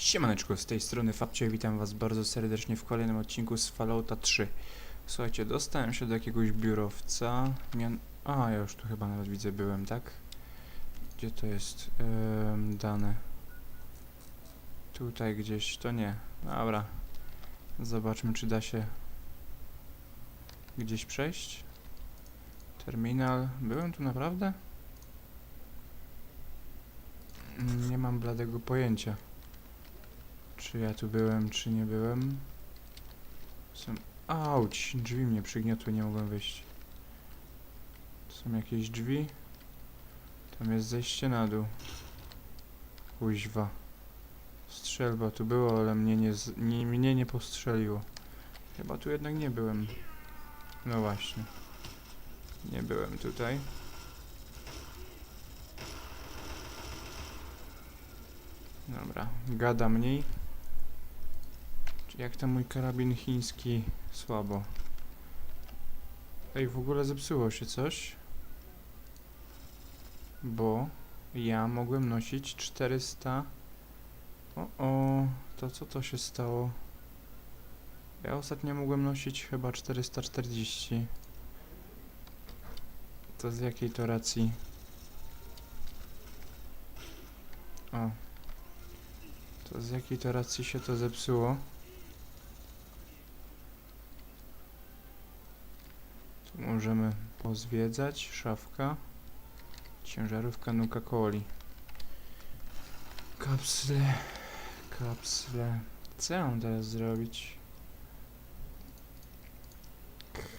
Siemaneczko, z tej strony Fabcio witam was bardzo serdecznie w kolejnym odcinku z Fallouta 3. Słuchajcie, dostałem się do jakiegoś biurowca, mian... A, ja już tu chyba nawet widzę byłem, tak? Gdzie to jest Ym, dane? Tutaj gdzieś, to nie. Dobra. Zobaczmy, czy da się gdzieś przejść. Terminal. Byłem tu naprawdę? Nie mam bladego pojęcia. Czy ja tu byłem, czy nie byłem? Są... Auć! Drzwi mnie przygniotły, nie mogłem wyjść. To są jakieś drzwi. Tam jest zejście na dół. Kuźwa. Strzelba tu było, ale mnie nie, z... nie, mnie nie postrzeliło. Chyba tu jednak nie byłem. No właśnie. Nie byłem tutaj. Dobra, gada mniej. Jak tam mój karabin chiński? Słabo. Ej, w ogóle zepsuło się coś. Bo ja mogłem nosić 400... O, o, to co to się stało? Ja ostatnio mogłem nosić chyba 440. To z jakiej to racji? O. To z jakiej to racji się to zepsuło? Tu możemy pozwiedzać. Szafka. Ciężarówka Nuka-Coli. Kapsle. Kapsle. Co ja mam teraz zrobić?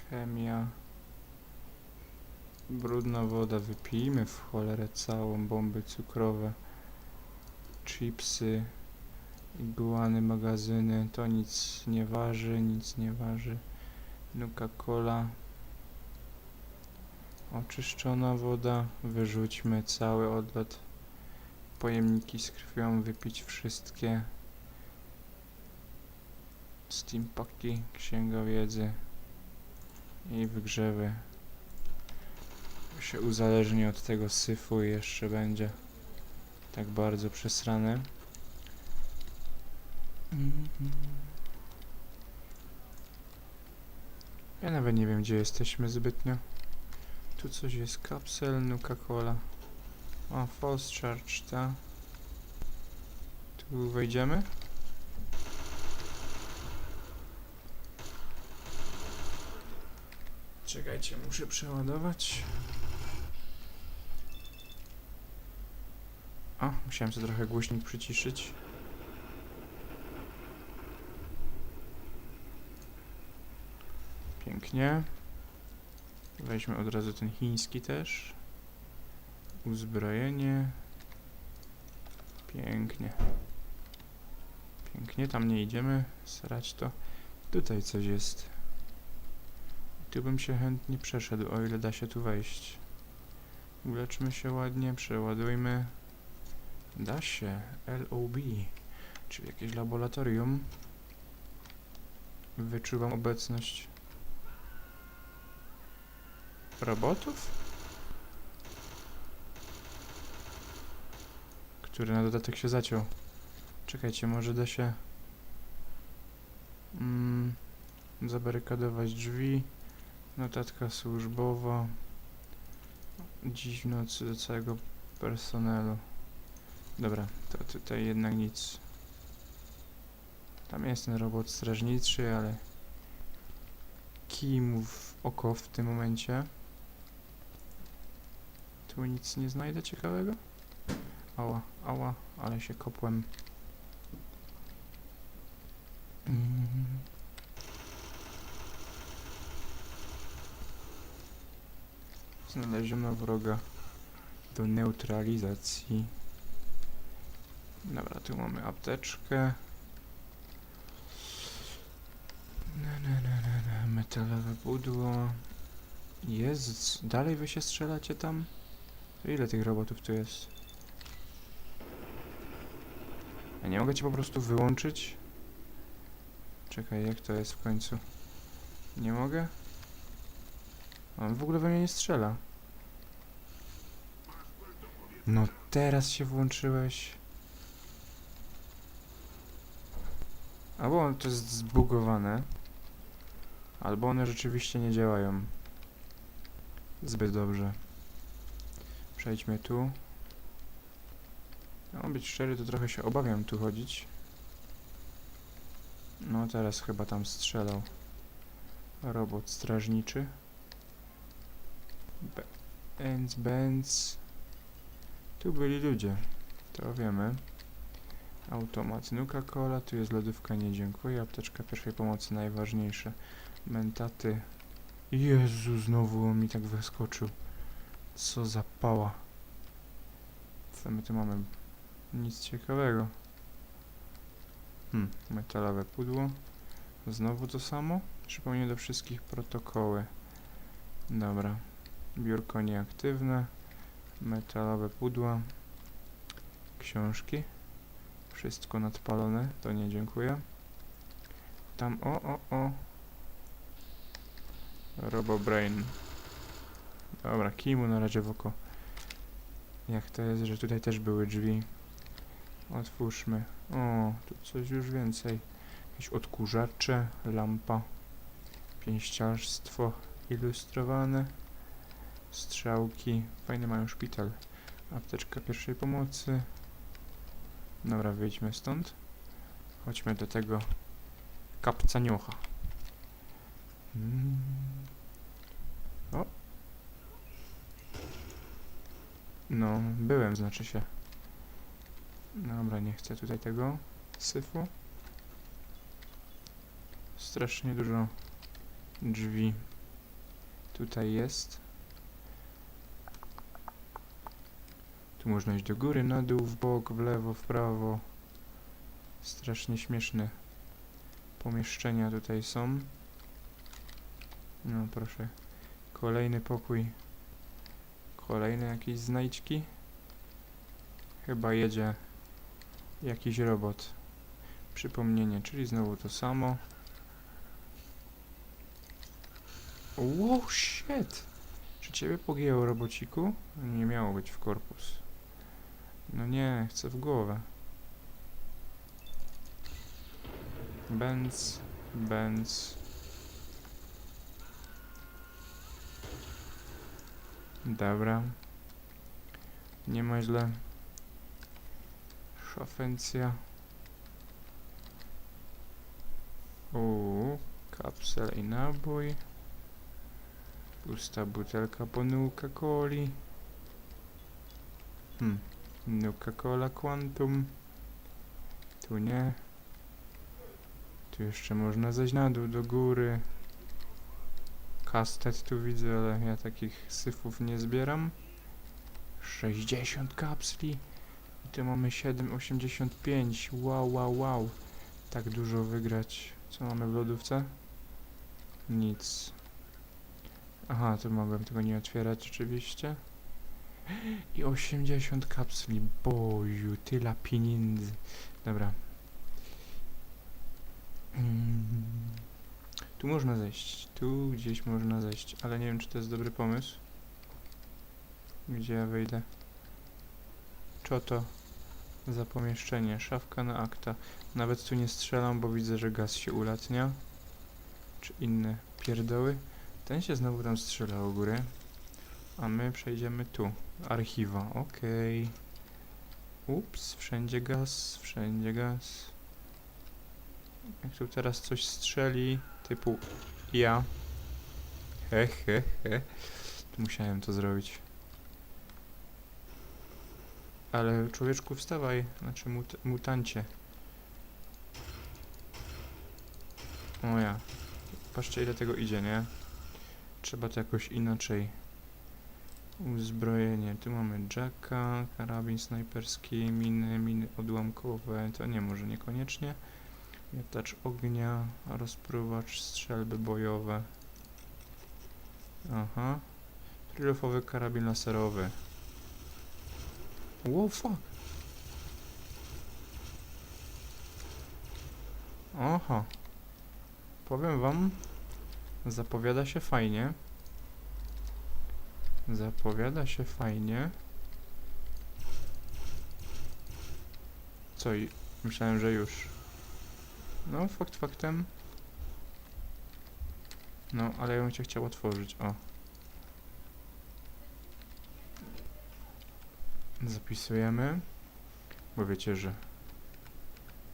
Chemia. Brudna woda. Wypijmy w cholerę całą. Bomby cukrowe. Chipsy. Iguany, magazyny. To nic nie waży, nic nie waży. Nuka-Cola. Oczyszczona woda. Wyrzućmy cały odlot. Pojemniki z krwią. Wypić wszystkie. Steampaki. Księga wiedzy. I wygrzewy. Się uzależni od tego syfu i jeszcze będzie tak bardzo przesrane. Ja nawet nie wiem, gdzie jesteśmy zbytnio. Tu coś jest, kapsel, Nuka-Cola. O, false charge, ta. Tu wejdziemy? Czekajcie, muszę przeładować. O, musiałem sobie trochę głośnik przyciszyć. Pięknie. Weźmy od razu ten chiński też. Uzbrojenie. Pięknie. Pięknie, tam nie idziemy. Srać to. Tutaj coś jest. Tu bym się chętnie przeszedł, o ile da się tu wejść. Uleczmy się ładnie, przeładujmy. Da się. LOB. Czyli jakieś laboratorium. Wyczuwam obecność robotów? Który na dodatek się zaciął. Czekajcie, może da się mm, zabarykadować drzwi. Notatka służbowa. Dziś w nocy do całego personelu. Dobra, to tutaj jednak nic. Tam jest ten robot strażniczy, ale kij mu w oko w tym momencie. Tu nic nie znajdę ciekawego? Ała, ała, ale się kopłem. Mm. Znaleziono wroga do neutralizacji. Dobra, tu mamy apteczkę. Na, na, na, na, na. Metalowe pudło. Jest. Dalej wy się strzelacie tam? Ile tych robotów tu jest? Ja nie mogę cię po prostu wyłączyć? Czekaj, jak to jest w końcu? Nie mogę? On w ogóle we mnie nie strzela. No teraz się włączyłeś. Albo to jest zbugowane, albo one rzeczywiście nie działają zbyt dobrze. Przejdźmy tu. No, być szczery, to trochę się obawiam tu chodzić. No, teraz chyba tam strzelał robot strażniczy. Benz, Benz. Tu byli ludzie, to wiemy. Automat Nuka-Cola, tu jest lodówka, nie dziękuję. Apteczka pierwszej pomocy, najważniejsze. Mentaty. Jezu, znowu on mi tak wyskoczył. Co za pała. Co my tu mamy? Nic ciekawego. Hmm, metalowe pudło. Znowu to samo? Przypomnę do wszystkich protokoły. Dobra. Biurko nieaktywne. Metalowe pudła. Książki. Wszystko nadpalone, to nie dziękuję. Tam, o, o, o. Robobrain. Dobra, kij mu na razie w oko. Jak to jest, że tutaj też były drzwi. Otwórzmy. O, tu coś już więcej. Jakieś odkurzacze, lampa, pięściarstwo ilustrowane, strzałki. Fajny mają szpital. Apteczka pierwszej pomocy. Dobra, wyjdźmy stąd. Chodźmy do tego kapcaniocha. Mm. O. No, byłem, znaczy się. Dobra, nie chcę tutaj tego syfu. Strasznie dużo drzwi tutaj jest. Tu można iść do góry, na dół, w bok, w lewo, w prawo. Strasznie śmieszne pomieszczenia tutaj są. No proszę. Kolejny pokój. Kolejne jakieś znajdźki. Chyba jedzie jakiś robot. Przypomnienie, czyli znowu to samo. Wow, shit! Czy ciebie pogięło robociku? Nie miało być w korpus. No nie, chcę w głowę. Benz, Benz. Dobra. Nie ma źle. Szafencja. Uuu, kapsel i nabój. Pusta butelka po Nuka-Coli. Hmm. Nuka-Cola Quantum. Tu nie. Tu jeszcze można zejść na dół, do góry. Kastet tu widzę, ale ja takich syfów nie zbieram. 60 kapsli. I tu mamy 7,85. Wow, wow, wow. Tak dużo wygrać. Co mamy w lodówce? Nic. Aha, to mogłem tego nie otwierać oczywiście. I 80 kapsli. Boju, tyle pieniędzy. Dobra. Mm. Tu można zejść. Tu gdzieś można zejść, ale nie wiem, czy to jest dobry pomysł. Gdzie ja wejdę? Co to za pomieszczenie? Szafka na akta. Nawet tu nie strzelam, bo widzę, że gaz się ulatnia. Czy inne pierdoły. Ten się znowu tam strzela u góry. A my przejdziemy tu. Archiwa, okej. Ups, wszędzie gaz, wszędzie gaz. Jak tu teraz coś strzeli, typu ja. He, he, he. Musiałem to zrobić. Ale człowieczku wstawaj, znaczy mut mutancie. O ja. Patrzcie ile tego idzie, nie? Trzeba to jakoś inaczej. Uzbrojenie. Tu mamy jacka, karabin snajperski, miny, miny odłamkowe. To nie może niekoniecznie. Miotacz ognia, rozpruwacz, strzelby bojowe. Aha. Triliofowy karabin laserowy. Wow, fuck. Aha. Powiem wam, zapowiada się fajnie. Zapowiada się fajnie. Co myślałem, że już. No, fakt faktem. No, ale ja bym cię chciał otworzyć, o. Zapisujemy, bo wiecie, że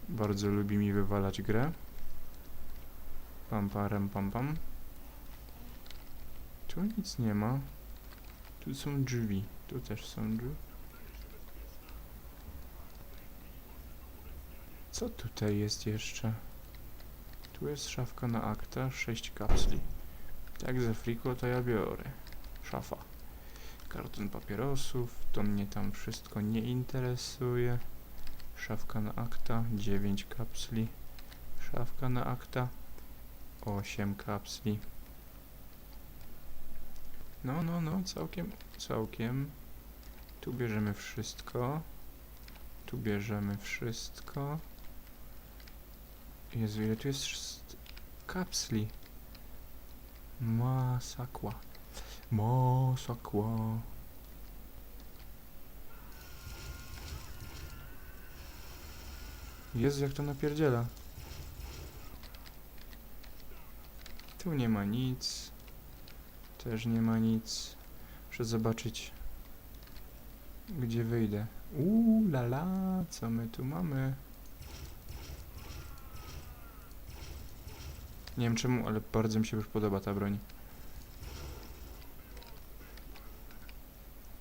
bardzo lubi mi wywalać grę. Pam parem pam pam. Tu nic nie ma. Tu są drzwi. Tu też są drzwi. Co tutaj jest jeszcze? Tu jest szafka na akta, 6 kapsli. Jak ze friko to ja biorę. Szafa. Karton papierosów, to mnie tam wszystko nie interesuje. Szafka na akta, 9 kapsli. Szafka na akta, 8 kapsli. No, no, no, całkiem, całkiem. Tu bierzemy wszystko. Tu bierzemy wszystko. Jezu, ile tu jest kapsli. Masakła. Masakła. Jezu, jak to napierdziela. Tu nie ma nic. Też nie ma nic. Muszę zobaczyć, gdzie wyjdę. Uuu, la la, co my tu mamy? Nie wiem czemu, ale bardzo mi się już podoba ta broń.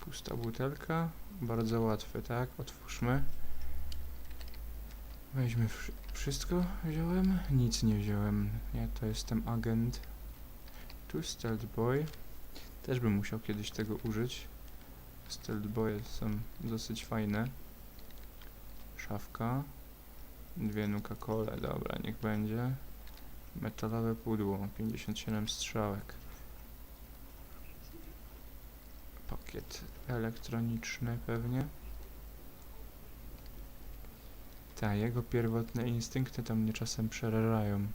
Pusta butelka. Bardzo łatwe, tak? Otwórzmy. Weźmy wszy- wszystko. Wziąłem? Nic nie wziąłem. Ja to jestem agent. Tu Stealth Boy. Też bym musiał kiedyś tego użyć. Stealth Boye są dosyć fajne. Szafka. Dwie Nuka-Cole, dobra, niech będzie. Metalowe pudło, 57 strzałek. Pakiet elektroniczny pewnie. Ta, jego pierwotne instynkty tam mnie czasem przerażają.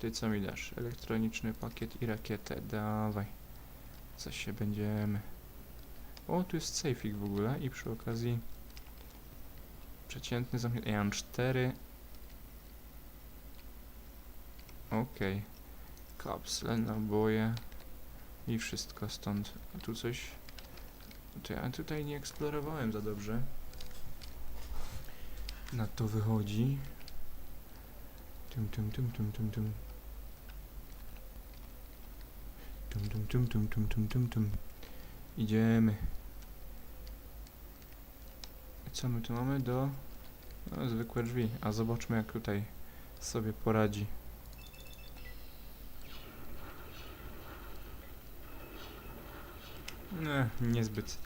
Ty co mi dasz? Elektroniczny pakiet i rakietę. Dawaj. Co się będziemy. O, tu jest sejfik w ogóle i przy okazji przeciętny zamknięty. Ja mam cztery. Okej. Kapsle, naboje i wszystko stąd. A tu coś... To ja tutaj nie eksplorowałem za dobrze. Na to wychodzi. Tum tum tum tum tum tum. Tum tum tum tum tum tum tum tum. Idziemy. Co my tu mamy do... No, zwykłe drzwi. A zobaczmy jak tutaj sobie poradzi. Nie, niezbyt.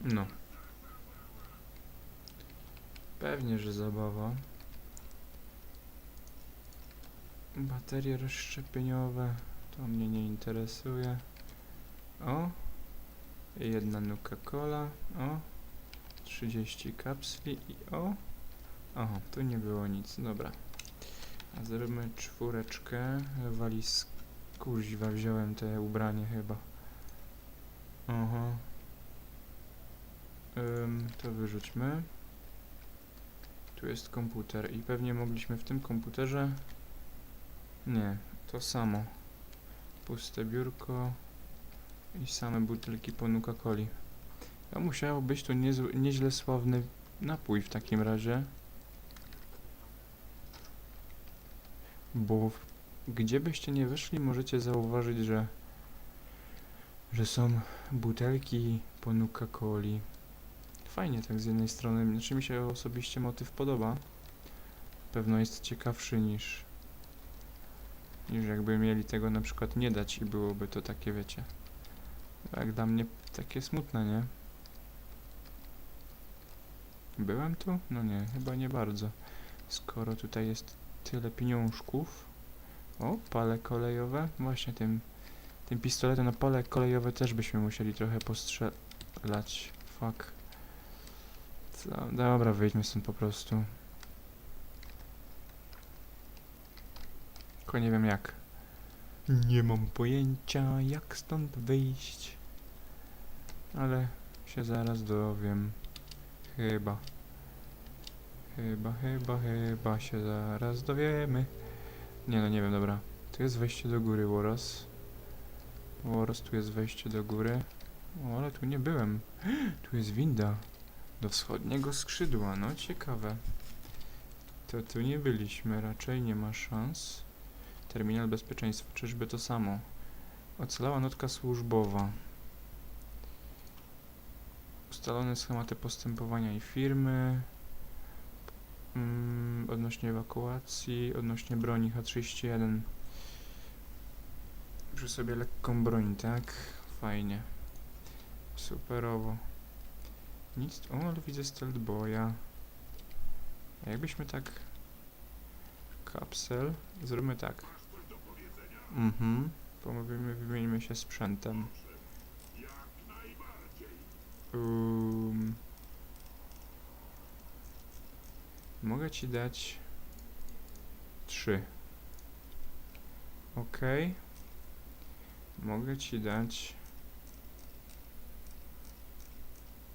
No. Pewnie, że zabawa. Baterie rozszczepieniowe. To mnie nie interesuje. O. Jedna Nuka-Cola. O. 30 kapsli i o. Oho, tu nie było nic. Dobra. A zrobimy czwóreczkę. Waliz... Kuźwa, wziąłem te ubranie chyba. Aha. Ym, to wyrzućmy. Tu jest komputer i pewnie mogliśmy w tym komputerze... Nie, to samo. Puste biurko i same butelki po Nuka-Coli. To musiał być niezły, nieźle sławny napój w takim razie. Bo gdzie byście nie wyszli, możecie zauważyć, że że są butelki po Nuka-Coli. Fajnie tak z jednej strony, znaczy mi się osobiście motyw podoba. Pewno jest ciekawszy niż niż jakby mieli tego na przykład nie dać i byłoby to takie, wiecie, jak dla mnie takie smutne, nie? Byłem tu? No nie, chyba nie bardzo. Skoro tutaj jest tyle pieniążków. O, pale kolejowe. Właśnie tym, tym pistoletem na pale kolejowe też byśmy musieli trochę postrzelać. Fuck. Co? Dobra, wyjdźmy stąd po prostu. Tylko nie wiem jak. Nie mam pojęcia, jak stąd wyjść. Ale się zaraz dowiem. Chyba. Chyba, chyba, chyba się zaraz dowiemy. Nie no, nie wiem, dobra. Tu jest wejście do góry, Woros. Woros, tu jest wejście do góry. O, ale tu nie byłem. Tu jest winda. Do wschodniego skrzydła, no ciekawe. To tu nie byliśmy, raczej nie ma szans. Terminal bezpieczeństwa, czyżby to samo? Ocalała notka służbowa. Ustalone schematy postępowania i firmy. Mm, odnośnie ewakuacji, odnośnie broni H31. Przy sobie lekką broń, tak? Fajnie. Superowo. Nic. O, ale widzę stealth boya. A jakbyśmy tak. Kapsel. Zróbmy tak. Mhm. Pomówimy, wymieńmy się sprzętem. Um, mogę ci dać trzy. Ok. Mogę ci dać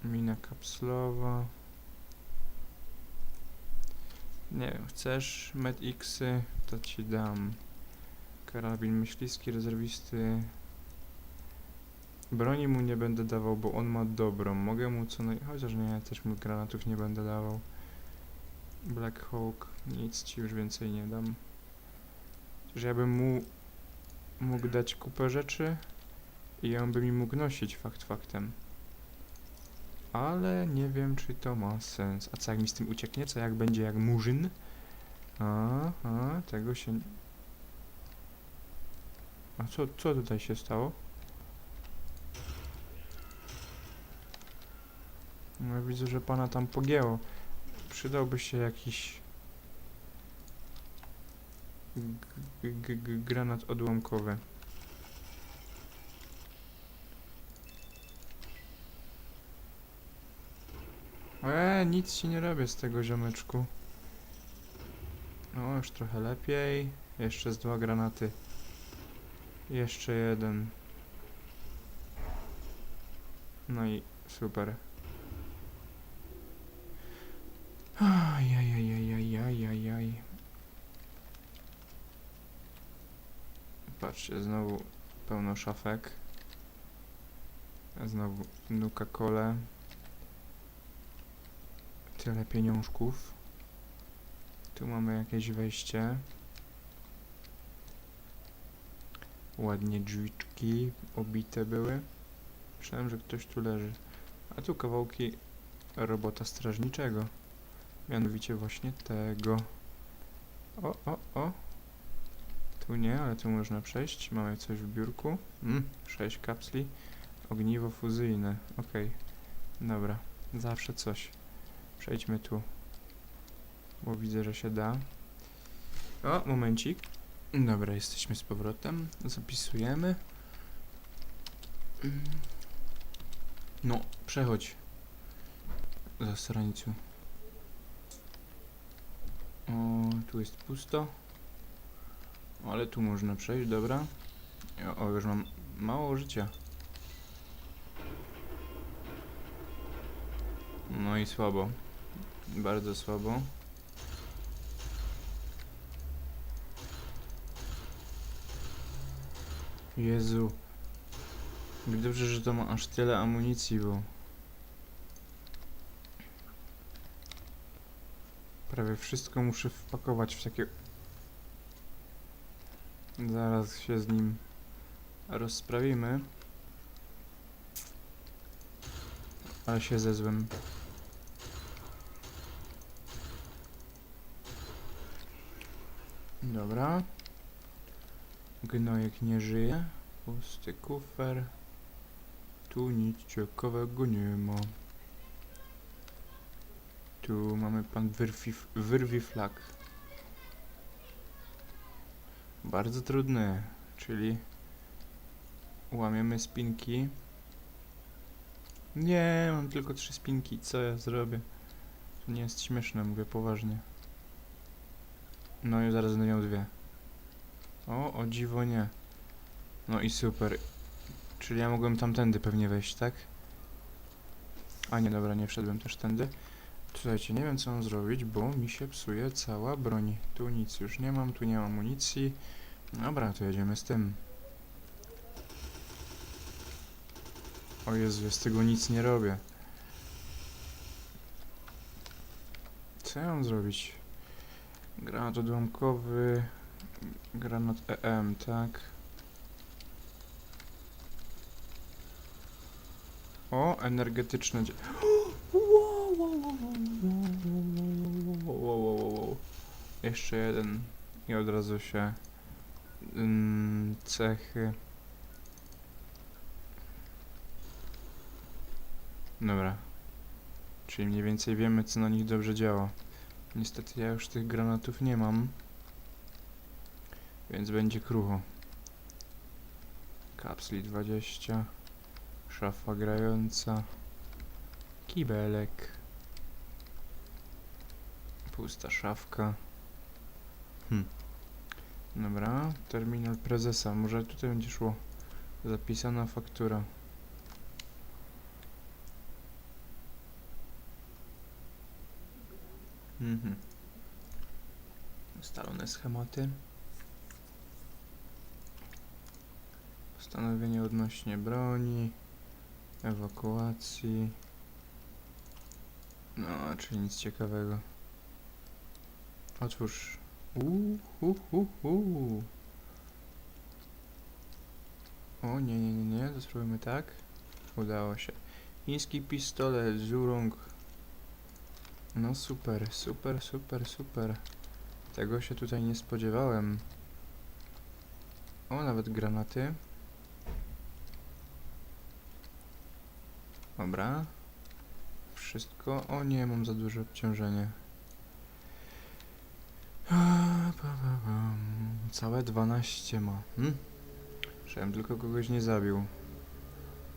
mina kapslowa. Nie wiem, chcesz medxy, to ci dam. Karabin myśliwski, rezerwisty. Broni mu nie będę dawał, bo on ma dobrą. Mogę mu co naj... Chociaż nie, też mu granatów nie będę dawał. Black Hawk, nic ci już więcej nie dam. Że ja bym mu mógł dać kupę rzeczy i on by mi mógł nosić fakt faktem. Ale nie wiem, czy to ma sens. A co jak mi z tym ucieknie? Co jak będzie jak murzyn? A, a, tego się... A co, co tutaj się stało? No widzę, że pana tam pogięło. Przydałby się jakiś... granat odłamkowy. Eee, nic ci nie robię z tego ziomeczku. O, już trochę lepiej. Jeszcze z dwa granaty. Jeszcze jeden. No i super. Ajajajajajajajaj. Patrzcie, znowu pełno szafek. Znowu nuka kole. Tyle pieniążków. Tu mamy jakieś wejście. Ładnie drzwiczki obite były. Myślałem, że ktoś tu leży. A tu kawałki robota strażniczego. Mianowicie właśnie tego. O, o, o. Tu nie, ale tu można przejść. Mamy coś w biurku. Mm, 6 kapsli. Ogniwo fuzyjne. Okej. Dobra. Zawsze coś. Przejdźmy tu. Bo widzę, że się da. O, momencik. Dobra, jesteśmy z powrotem. Zapisujemy. No, przechodź. Za stranicą. O, tu jest pusto. Ale tu można przejść, dobra. O, już mam mało życia. No i słabo. Bardzo słabo. Jezu. Dobrze, że to ma aż tyle amunicji, bo... Prawie wszystko muszę wpakować w takie... Zaraz się z nim rozprawimy. Ale się zezłem. Dobra. Gnojek nie żyje. Pusty kufer. Tu nic ciekawego nie ma. Tu mamy pan wyrwi, wyrwi flag. Bardzo trudne, czyli łamiemy spinki. Nie, mam tylko trzy spinki, co ja zrobię? To nie jest śmieszne, mówię poważnie. No i zaraz będę miał dwie. O, o dziwo nie. No i super. Czyli ja mogłem tamtędy pewnie wejść, tak? A nie, dobra, nie wszedłem też tędy. Słuchajcie, nie wiem co mam zrobić, bo mi się psuje cała broń. Tu nic już nie mam, tu nie mam amunicji. Dobra, to jedziemy z tym. O Jezu, ja z tego nic nie robię. Co ja mam zrobić? Granat odłamkowy, Granat EM, tak. O, energetyczne. Jeszcze jeden i od razu się mm, cechy. Dobra. Czyli mniej więcej wiemy co na nich dobrze działa. Niestety ja już tych granatów nie mam. Więc będzie krucho. Kapsli 20. Szafa grająca. Kibelek. Pusta szafka. Hm. Dobra, terminal prezesa. Może tutaj będzie szło. Zapisana faktura. Mhm. Ustalone schematy. Postanowienie odnośnie broni, ewakuacji. No, czyli nic ciekawego. Otwórz. Uuu, hu, hu, hu. O, nie, nie, nie, nie, to spróbujmy tak. Udało się. Chiński pistolet, Zurong. No super, super, super, super. Tego się tutaj nie spodziewałem. O, nawet granaty. Dobra. Wszystko. O nie, mam za duże obciążenie. Całe 12 ma. Hm? Żebym tylko kogoś nie zabił.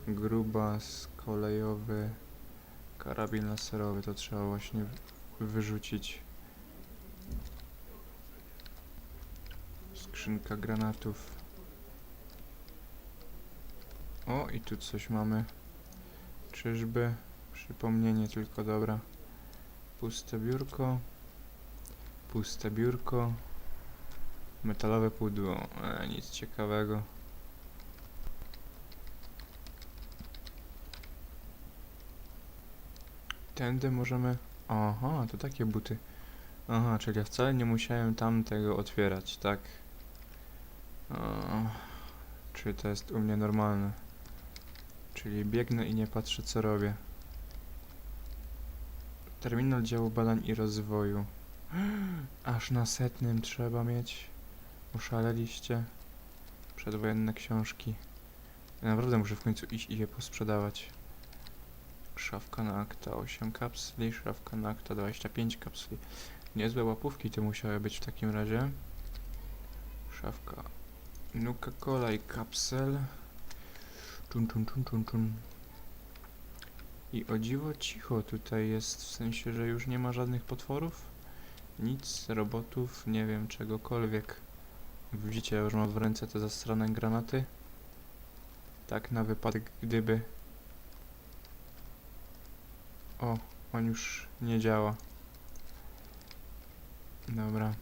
Grubas, kolejowy, karabin laserowy, to trzeba właśnie wy- wyrzucić. Skrzynka granatów. O, i tu coś mamy. Czyżby? Przypomnienie tylko, dobra. Puste biurko. Puste biurko. Metalowe pudło. E, nic ciekawego. Tędy możemy... Aha, to takie buty. Aha, czyli ja wcale nie musiałem tamtego otwierać, tak? O, czy to jest u mnie normalne? Czyli biegnę i nie patrzę co robię. Terminal działu badań i rozwoju. Aż na setnym trzeba mieć. Oszaleliście. Przedwojenne książki. Ja naprawdę muszę w końcu iść i je posprzedawać. Szafka na akta 8 kapsli, szafka na akta 25 kapsli. Niezłe łapówki to musiały być w takim razie. Szafka Nuka Cola i kapsel. I o dziwo cicho tutaj jest, w sensie, że już nie ma żadnych potworów. Nic, robotów, nie wiem, czegokolwiek. Widzicie, ja już mam w ręce te zastrane granaty. Tak na wypadek gdyby. O, on już nie działa. Dobra.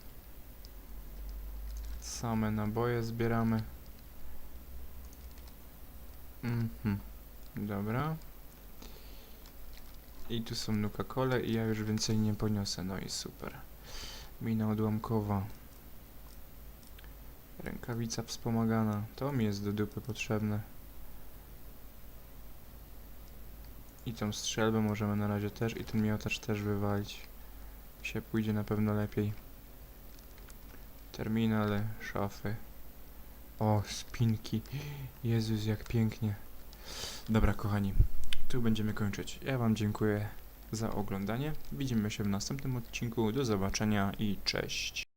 Same naboje zbieramy. Mhm. Dobra. I tu są Nuka-Cole i ja już więcej nie poniosę, no i super. Mina odłamkowa. Rękawica wspomagana. To mi jest do dupy potrzebne. I tą strzelbę możemy na razie też i ten miotacz też wywalić. Się pójdzie na pewno lepiej. Terminale, szafy. O, spinki. Jezus, jak pięknie. Dobra, kochani, tu będziemy kończyć. Ja Wam dziękuję za oglądanie. Widzimy się w następnym odcinku. Do zobaczenia i cześć.